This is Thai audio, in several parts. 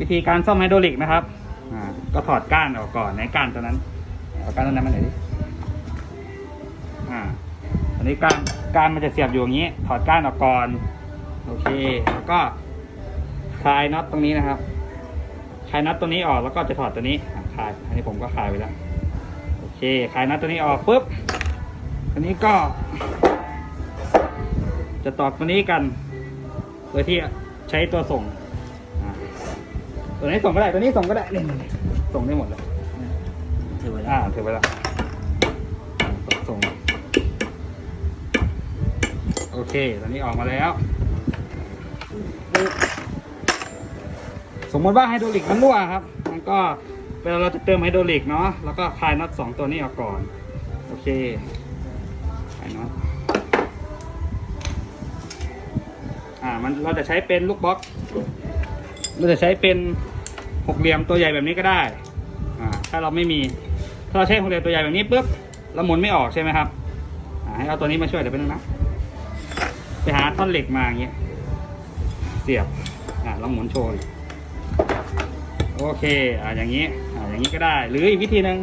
วิธีการซ่อมไฮดรอลิกนะครับก็ถอดก้านออกก่อนในก้านตัวนั้นเอาก้านตัวนั้นมาไหนดิอ่าอันนี้ก้านก้านมันจะเสียบอยู่อย่างนี้ ถอดก้านออกก่อนโอเคแล้วก็คลายน็อตตรงนี้นะครับคลายน็อตตัวนี้ออกแล้วก็จะถอดตัวนี้คลายอันนี้ผมก็คลายไปแล้วโอเคคลายน็อตตัวนี้ออกปุ๊บอันนี้ก็ จะตอกตัวนี้กันโดยที่ใช้ตัวส่ง ตัวนี้ส่งก็ได้ ตัวนี้ส่งก็ได้นี่นี่นี่ส่งได้หมดเลยถือไว้แล้อ่าวถือไปแล้วส่ง โอเค ตอนนี้ออกมาแล้วปึ๊บสมมติว่าไฮดรอลิกมันรั่วครับ มันก็เวลาเราจะเติมไฮดรอลิกเนาะ แล้วก็คลายน็อตสองตัวนี้ออกก่อน โอเคคลายน็อต อ่า มันเราจะใช้เป็นลูกบล็อก เราจะใช้เป็นหกเหลี่ยมตัวใหญ่แบบนี้ก็ได้อ่าถ้าเราไม่มีถ้าเราใช้หกเหลี่ยมตัวใหญ่แบบนี้ปุ๊บเราหมุนไม่ออกใช่ไหมครับอ่าให้เอาตัวนี้มาช่วยเดี๋ยวเป็นงนะไปหาท่อนเหล็กมาอย่างเงี้ยเสียบอ่าเราหมุนโชว์ดิโอเคอ่าอย่างนี้อ่าอย่างนี้ก็ได้ หรืออีกวิธีหนึ่ง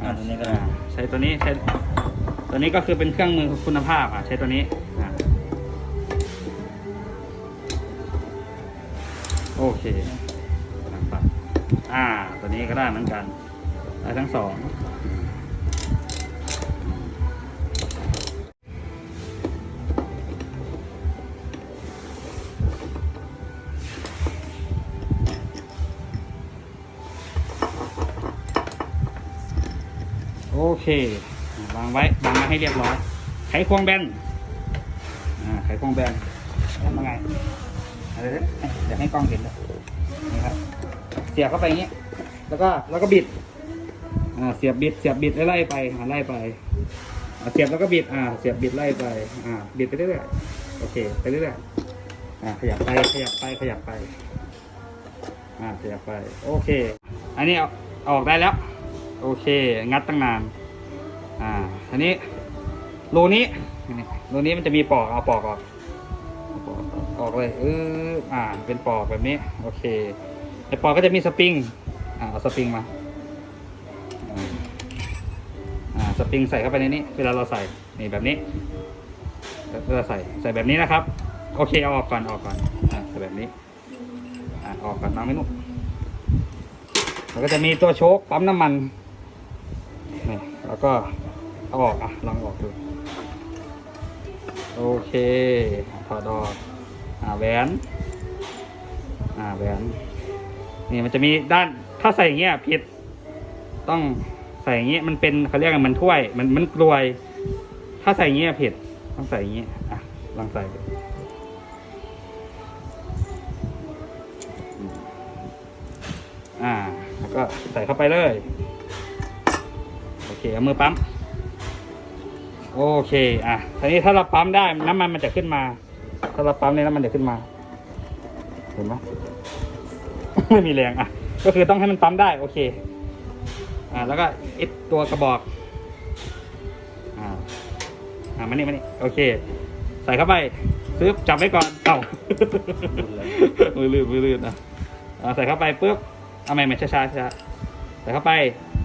อ่าตัวนี้ก็ได้อ่าใช้ตัวนี้ใช้ตัวนี้ก็คือเป็นเครื่องมือคุณภาพอ่าใช้ตัวนี้อ่า โอเคนะครับอ่า ตัวนี้ก็ได้เหมือนกันได้ทั้งสองโอเควางไว้วางไว้ให้เรียบร้อย ไขควงแบน อ่า ไขควงแบนทำยังไง อะไรเนี่ยเดี๋ยวให้กล้องเห็นเลยนี่ครับ เสียบเข้าไปอย่างนี้ แล้วก็แล้วก็บิด อ่า เสียบบิด เสียบบิดไล่ไปอ่าไล่ไปอ่าเสียบแล้วก็บิด อ่า เสียบบิดไล่ไป อ่า บิดไปเรื่อยๆ โอเค ไปเรื่อยๆ อ่า ขยับไป ขยับไป ขยับไป อ่า ขยับไป โอเค อันนี้เอาออกได้แล้ว โอเค งัดตั้งนาน อ่า อันนี้รูนี้รูนี้มันจะมีปอก เอาปอกออก ออกเลยเอออ่า เป็นปอกแบบนี้ โอเคไอปอกก็จะมีสปริง อ่าเอาสปริงมา อ่า สปริงใส่เข้าไปในนี้ เวลาเราใส่ นี่แบบนี้เวลาใส่ ใส่แบบนี้นะครับ โอเค เอาออกก่อน ออกก่อน อ่าใส่แบบนี้ อ่า ออกก่อนน้องไม่นุ่มแล้วก็จะมีตัวโชคปั๊มน้ำมันนี่แล้วก็เอาออกอะลองออกดู โอเคถอดออก อ่าแหวนอ่าแหวนนี่มันจะมีด้านถ้าใส่อย่างเงี้ยผิด ต้องใส่อย่างเงี้ยมันเป็นเขาเรียกกันมันถ้วย มันมันกลวย ถ้าใส่อย่างเงี้ยผิดต้องใส่อย่างเงี้ยอะลองใส่อ่า แล้วก็ใส่เข้าไปเลย โอเคเอามือปั๊ม โอเค อะทีนี้ถ้าเราปั๊มได้น้ำมันมันจะขึ้นมา ถ้าเราปั๊มเนี่ยน้ำมันจะขึ้นมา เห็นไหมไม่มีแรงอะ ก็คือต้องให้มันปั๊มได้โอเค อ่า แล้วก็ไอตัวกระบอก อ่า อ่ามานี่มานี่โอเค ใส่เข้าไปซื้อจับไว้ก่อนเต่ามือลื่นมือลื่นอะอ่าใส่เข้าไปปุ๊บเอาใหม่ใหม่ช้าๆช้าๆใส่เข้าไป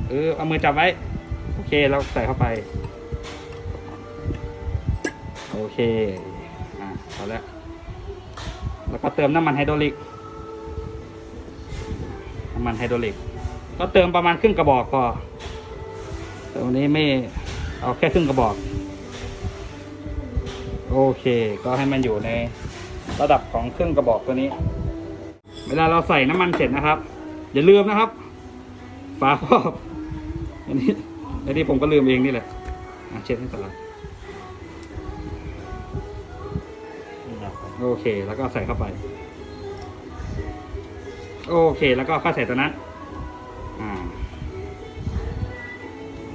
เออเอามือจับไว้ โอเคเราใส่เข้าไป โอเคอ่า พอแล้ว แล้วก็เติมน้ำมันไฮดรอลิก น้ำมันไฮดรอลิก ก็เติมประมาณครึ่งกระบอกพอแต่วันนี้ไม่เอาแค่ครึ่งกระบอก โอเค ก็ให้มันอยู่ในระดับของครึ่งกระบอกตัวนี้ เวลาเราใส่น้ำมันเสร็จนะครับ อย่าลืมนะครับ ฝาครอบ อันนี้อันนี้ผมก็ลืมเองนี่แหละอะเช็ดให้สะอาด โอเค แล้วก็ใส่เข้าไป โอเค แล้วก็ค่อยใส่ตัวนั้นอ่า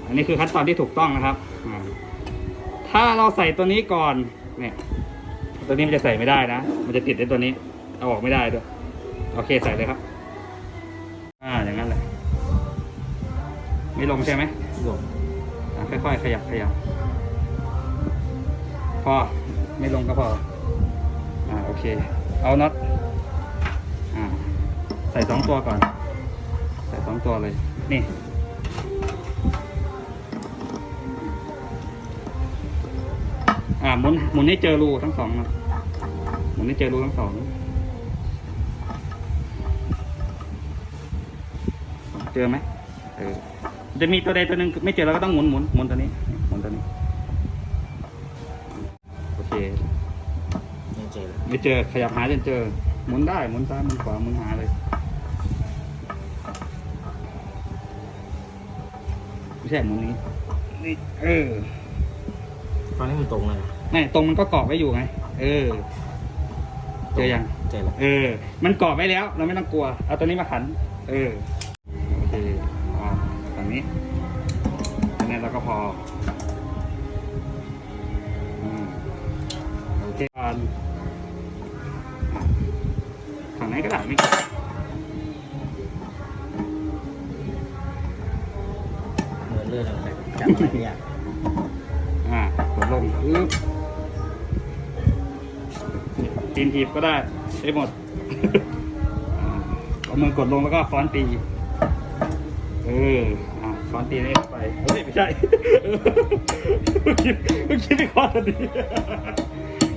อันนี้คือขั้นตอนที่ถูกต้องนะครับอ่าถ้าเราใส่ตัวนี้ก่อน เนี่ย ตัวนี้มันจะใส่ไม่ได้นะ มันจะติดในตัวนี้ เอาออกไม่ได้ด้วย โอเค ใส่เลยครับ อ่า อย่างนั้นเลย ไม่ลงใช่ไหมหลบอะค่อยๆ ขยับขยับ พอ ไม่ลงก็พอ อ่าโอเค เอาน็อตอ่าใส่สองตัวก่อน ใส่สองตัวเลย นี่ อ่าหมุนหมุนให้เจอรูทั้งสองนะหมุนให้เจอรูทั้งสอง เจอไหมเออจะมีตัวใดตัวหนึ่งไม่เจอเราก็ต้องหมุนหมุนหมุนตัวนี้หมุนตัวนี้ โอเค ไม่เจอเลยไม่เจอขยับหาจนเจอ หมุนได้หมุนซ้ายหมุนขวาหมุนหาเลยไม่ใช่หมุนนี้นี่เออตอนนี้มันตรงเลยนะไม่ตรงมันก็เกาะไว้อยู่ไง เออ เจอยังเจอแล้วเออ มันเกาะไว้แล้ว เราไม่ต้องกลัว เอาตัวนี้มาขัน เออโอเคอ่าตรงนี้อันนี้เราก็พออืมโอเคก่อนอะฝั่ง ไหนก็ได้ไม่เกี่ยวเหมือนเลื่อนอะไรจับอะไรเนี่ยอ่ากดลงอึ๊บตีนทีบก็ได้ได้หมดเอามือกดลงแล้วก็ฟ้อนตีเอออ่าฟ้อนตีนี่ไปเฮ้ยไม่ใช่เออเมื่อกี้เมื่อกี้ไม่คอทันที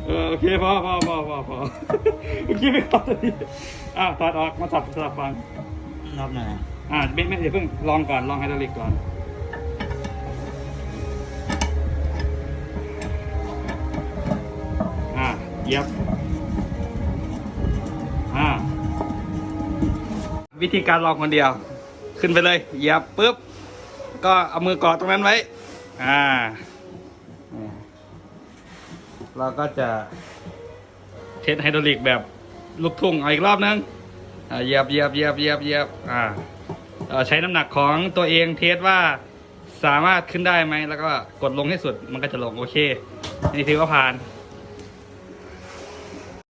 เออโอเคพอพอพอพอพอเมื่อกี้ไม่คอทันทีอ่าถอดออกมาสับสลับฟังรอบหน้าอ่าไม่ไม่เดี๋ยวเพิ่งลองก่อนลองไฮดรอลิกก่อนอ่าเหยียบอ่าวิธีการลองคนเดียว ขึ้นไปเลยเหยียบปุ๊บก็เอามือกอดตรงนั้นไว้ อ่านี่ เราก็จะเทสไฮดรอลิกแบบลูกทุ่งเอาอีกรอบนึงเหยียบเหยียบเหยียบเหยียบเหยียบอ่าใช้น้ำหนักของตัวเองเทสว่าสามารถขึ้นได้ไหมแล้วก็กดลงให้สุดมันก็จะลงโอเค นี่ถือว่าผ่าน